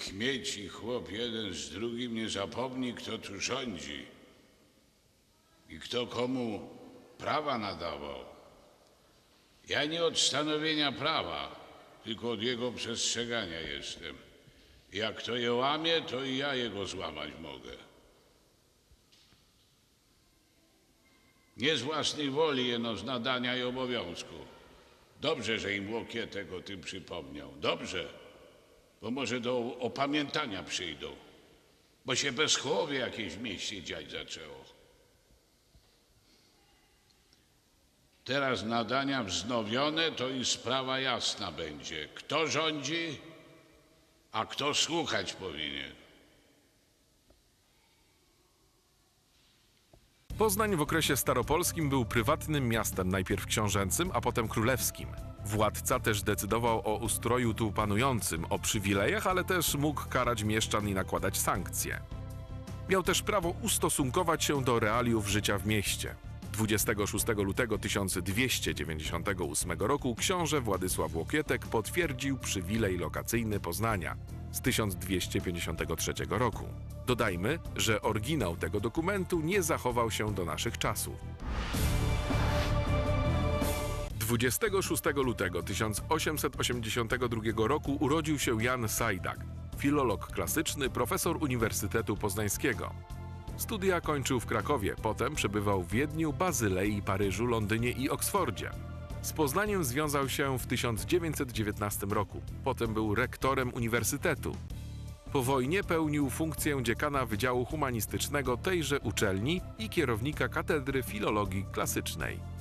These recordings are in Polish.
śmieci chłop jeden z drugim nie zapomni, kto tu rządzi i kto komu prawa nadawał. Ja nie od stanowienia prawa, tylko od jego przestrzegania jestem. Jak kto je łamie, to i ja jego złamać mogę. Nie z własnej woli, jeno z nadania i obowiązku. Dobrze, że im Łokietek o tym przypomniał. Dobrze, bo może do opamiętania przyjdą. Bo się bezchłowie jakieś w mieście dziać zaczęło. Teraz nadania wznowione, to i sprawa jasna będzie. Kto rządzi, a kto słuchać powinien. Poznań w okresie staropolskim był prywatnym miastem, najpierw książęcym, a potem królewskim. Władca też decydował o ustroju tu panującym, o przywilejach, ale też mógł karać mieszczan i nakładać sankcje. Miał też prawo ustosunkować się do realiów życia w mieście. 26 lutego 1298 roku książę Władysław Łokietek potwierdził przywilej lokacyjny Poznania z 1253 roku. Dodajmy, że oryginał tego dokumentu nie zachował się do naszych czasów. 26 lutego 1882 roku urodził się Jan Sajdak, filolog klasyczny, profesor Uniwersytetu Poznańskiego. Studia kończył w Krakowie, potem przebywał w Wiedniu, Bazylei, Paryżu, Londynie i Oksfordzie. Z Poznaniem związał się w 1919 roku. Potem był rektorem uniwersytetu. Po wojnie pełnił funkcję dziekana Wydziału Humanistycznego tejże uczelni i kierownika Katedry Filologii Klasycznej.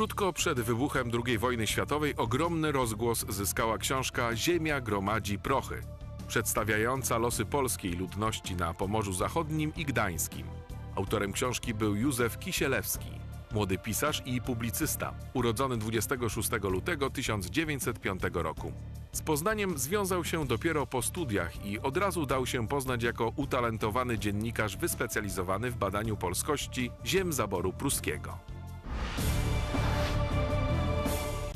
Krótko przed wybuchem II wojny światowej ogromny rozgłos zyskała książka Ziemia gromadzi prochy, przedstawiająca losy polskiej ludności na Pomorzu Zachodnim i Gdańskim. Autorem książki był Józef Kisielewski, młody pisarz i publicysta, urodzony 26 lutego 1905 roku. Z Poznaniem związał się dopiero po studiach i od razu dał się poznać jako utalentowany dziennikarz wyspecjalizowany w badaniu polskości ziem zaboru pruskiego.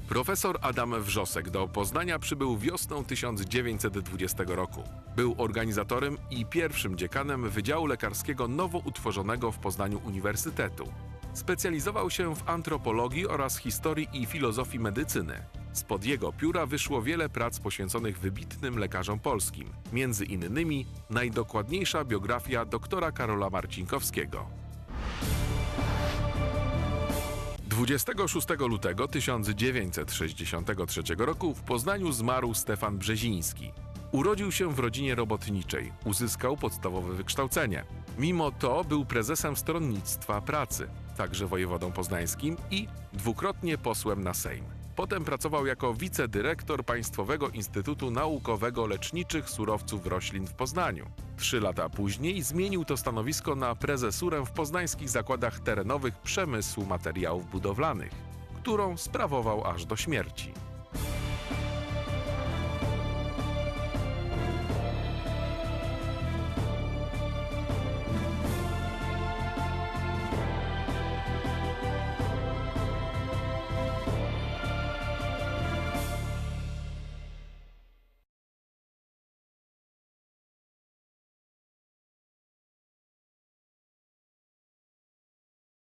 Profesor Adam Wrzosek do Poznania przybył wiosną 1920 roku. Był organizatorem i pierwszym dziekanem Wydziału Lekarskiego nowo utworzonego w Poznaniu Uniwersytetu. Specjalizował się w antropologii oraz historii i filozofii medycyny. Spod jego pióra wyszło wiele prac poświęconych wybitnym lekarzom polskim, między innymi najdokładniejsza biografia doktora Karola Marcinkowskiego. 26 lutego 1963 roku w Poznaniu zmarł Stefan Brzeziński. Urodził się w rodzinie robotniczej, uzyskał podstawowe wykształcenie. Mimo to był prezesem Stronnictwa Pracy, także wojewodą poznańskim i dwukrotnie posłem na Sejm. Potem pracował jako wicedyrektor Państwowego Instytutu Naukowego Leczniczych Surowców Roślin w Poznaniu. Trzy lata później zmienił to stanowisko na prezesurę w poznańskich zakładach terenowych przemysłu materiałów budowlanych, którą sprawował aż do śmierci.